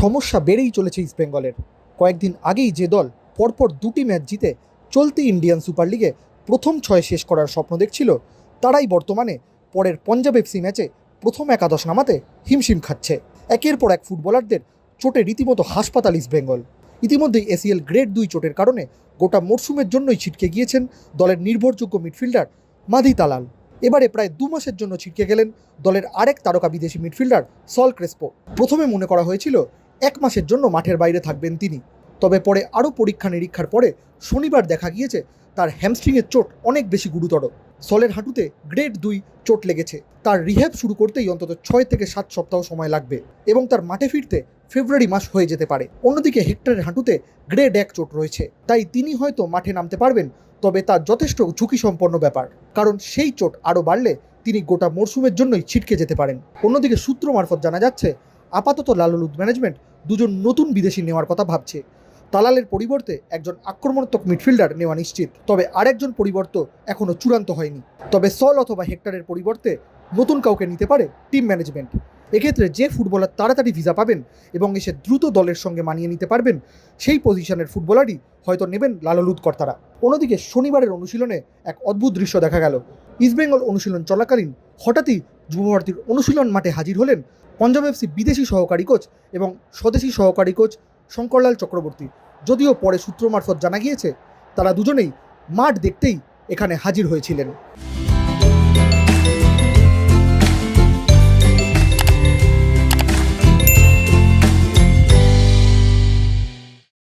সমস্যা বেড়েই চলেছে ইস্টবেঙ্গলের কয়েকদিন আগেই যে দল পরপর দুটি ম্যাচ জিতে চলতি ইন্ডিয়ান সুপার লিগে প্রথম ছয় শেষ করার স্বপ্ন দেখছিল, তারাই বর্তমানে পরের পঞ্জাব এফসি ম্যাচে প্রথম একাদশ নামাতে হিমশিম খাচ্ছে। একের পর এক ফুটবলারদের চোটে রীতিমতো হাসপাতাল ইস্টবেঙ্গল ইতিমধ্যেই এসিএল গ্রেড দুই চোটের কারণে গোটা মরশুমের জন্যই ছিটকে গিয়েছেন দলের নির্ভরযোগ্য মিডফিল্ডার মাধি তালাল এবারে প্রায় দু মাসের জন্য ছিটকে গেলেন দলের আরেক তারকা বিদেশি মিডফিল্ডার সল ক্রেসপো। প্রথমে মনে করা হয়েছিল এক মাসের জন্য মাঠের বাইরে থাকবেন তিনি। তবে পরে আরও পরীক্ষা নিরীক্ষার পরে শনিবার দেখা গিয়েছে তার হ্যামস্ট্রিংয়ের চোট অনেক বেশি গুরুতর। সলের হাঁটুতে গ্রেড দুই চোট লেগেছে। তার রিহ্যাব শুরু করতেই অন্তত ছয় থেকে সাত সপ্তাহ সময় লাগবে এবং তার মাঠে ফিরতে ফেব্রুয়ারি মাস হয়ে যেতে পারে। অন্যদিকে হেক্টরের হাঁটুতে গ্রেড এক চোট রয়েছে। তাই তিনি হয়তো মাঠে নামতে পারবেন, তবে তা যথেষ্ট ঝুঁকি সম্পন্ন ব্যাপার। কারণ সেই চোট আরও বাড়লে তিনি গোটা মরশুমের জন্যই ছিটকে যেতে পারেন। অন্যদিকে সূত্র মারফত জানা যাচ্ছে, আপাতত লালুলুদ ম্যানেজমেন্ট দুজন নতুন বিদেশি নেওয়ার কথা ভাবছে। তালালের পরিবর্তে একজন আক্রমণাত্মক মিডফিল্ডার নেওয়া নিশ্চিত, তবে আরেকজন পরিবর্ত এখনও চূড়ান্ত হয়নি। তবে সল অথবা হেক্টরের পরিবর্তে নতুন কাউকে নিতে পারে টিম ম্যানেজমেন্ট। এক্ষেত্রে যে ফুটবলার তাড়াতাড়ি ভিসা পাবেন এবং এসে দ্রুত দলের সঙ্গে মানিয়ে নিতে পারবেন, সেই পজিশনের ফুটবলারই হয়তো নেবেন লাললুদ কর্তারা। অন্যদিকে শনিবারের অনুশীলনে এক অদ্ভুত দৃশ্য দেখা গেল। ইস্টবেঙ্গল অনুশীলন চলাকালীন হঠাৎই যুবভারতীর অনুশীলন মাঠে হাজির হলেন পঞ্জাব এফসি বিদেশি সহকারী কোচ এবং স্বদেশি সহকারী কোচ শঙ্করলাল চক্রবর্তী। যদিও পরে সূত্র মারফত জানা গিয়েছে, তারা দুজনেই মাঠ দেখতেই এখানে হাজির হয়েছিলেন।